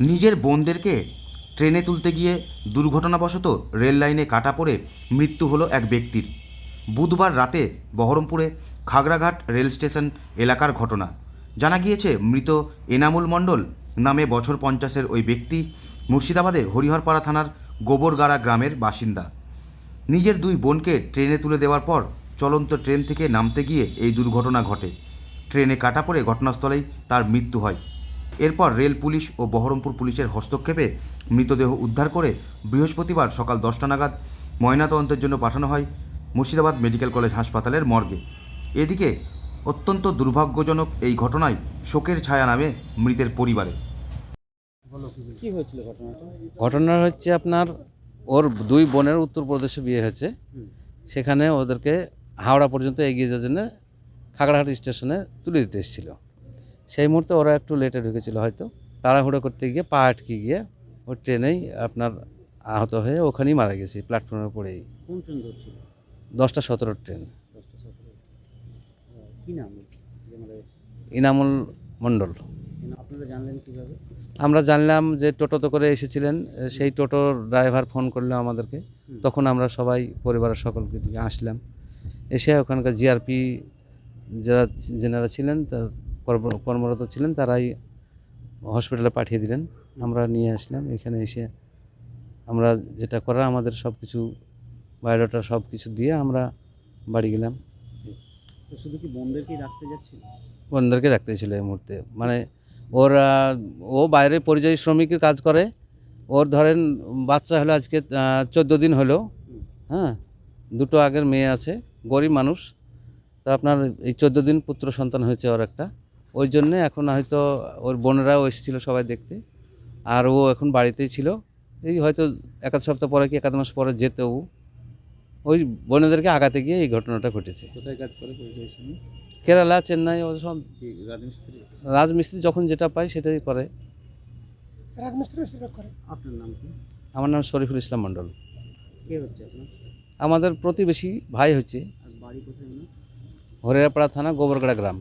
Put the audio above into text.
নিজের বোনদেরকে ট্রেনে তুলতে গিয়ে দুর্ঘটনাবশত রেল লাইনে কাটা পড়ে মৃত্যু হলো এক ব্যক্তির। বুধবার রাতে বহরমপুরে খাগড়াঘাট রেল স্টেশন এলাকার ঘটনা। জানা গিয়েছে, মৃত এনামুল মণ্ডল নামে বছর পঞ্চাশের ওই ব্যক্তি মুর্শিদাবাদে হরিহরপাড়া থানার গোবরগাড়া গ্রামের বাসিন্দা। নিজের দুই বোনকে ট্রেনে তুলে দেওয়ার পর চলন্ত ট্রেন থেকে নামতে গিয়ে এই দুর্ঘটনা ঘটে। ট্রেনে কাটা পড়ে ঘটনাস্থলেই তার মৃত্যু হয়। এরপর রেল পুলিশ ও বহরমপুর পুলিশের হস্তক্ষেপে মৃতদেহ উদ্ধার করে বৃহস্পতিবার সকাল দশটা নাগাদ ময়নাতদন্তের জন্য পাঠানো হয় মুর্শিদাবাদ মেডিকেল কলেজ হাসপাতালের মর্গে। এদিকে অত্যন্ত দুর্ভাগ্যজনক এই ঘটনায় শোকের ছায়া নামে মৃতের পরিবারে। কি হয়েছিল ঘটনাটা? ঘটনা হচ্ছে আপনার ওর দুই বোনের উত্তরপ্রদেশে বিয়ে হয়েছে। সেখানে ওদেরকে হাওড়া পর্যন্ত এগিয়ে যাওয়ার জন্য খাগড়াহাট স্টেশনে তুলে দিতে এসেছিল। সেই মুহূর্তে ওরা একটু লেটে ঢুকেছিল হয়তো। তাড়াহুড়ো করতে গিয়ে পা আটকে গিয়ে ও ট্রেনেই আপনার আহত হয়ে ওখানেই মারা গেছে প্ল্যাটফর্মে পড়েই কোন ট্রেন ধরছিল? দশটা সতেরো ট্রেন। কি নাম? ইনামুল মণ্ডল। আমরা জানলাম যে টোটোতে করে এসেছিলেন সেই টোটোর ড্রাইভার ফোন করল আমাদেরকে। তখন আমরা সবাই পরিবারের সকলকে নিয়ে আসলাম। এসে ওখানকার জিআরপি যারা যেনারা ছিলেন তার কর্মরত ছিলেন তারাই হসপিটালে পাঠিয়ে দিলেন। আমরা নিয়ে আসলাম এখানে এসে আমরা যেটা করার আমাদের সব কিছু বায়োডাটা সব কিছু দিয়ে আমরা বাড়ি গেলাম। শুধু কি বোনদেরকেই রাখতে যাচ্ছিল? বন্ধুদেরকে রাখতে ছিল এই মুহূর্তে। মানে ওর ও বাইরে পরিযায়ী শ্রমিকের কাজ করে ওর ধরেন বাচ্চা হলো আজকে চোদ্দ দিন হলো হ্যাঁ দুটো আগের মেয়ে আছে গরিব মানুষ। তো আপনার এই চোদ্দ দিন পুত্র সন্তান হয়েছে ওর একটা। ওই জন্যে এখন হয়তো ওর বোনেরাও এসেছিল সবাই দেখতে। আর ও এখন বাড়িতেই ছিল। এই হয়তো এক আধ সপ্তাহ পরে কি এক আধ মাস পরে যেত ও ওই বোনেদেরকে আগাতে গিয়ে এই ঘটনাটা ঘটেছে। কোথায় কাজ করে কেরালা চেন্নাই ও সব রাজমিস্ত্রি? রাজমিস্ত্রি যখন যেটা পায় সেটাই করে। আপনার নাম কি? আমার নাম শরীফুল ইসলাম মণ্ডল। কে হচ্ছে আপনার? আমাদের প্রতিবেশী ভাই হচ্ছে আর বাড়ি কোথায় ওনার? হরিয়ারপাড়া থানা গোবরগড়া গ্রাম।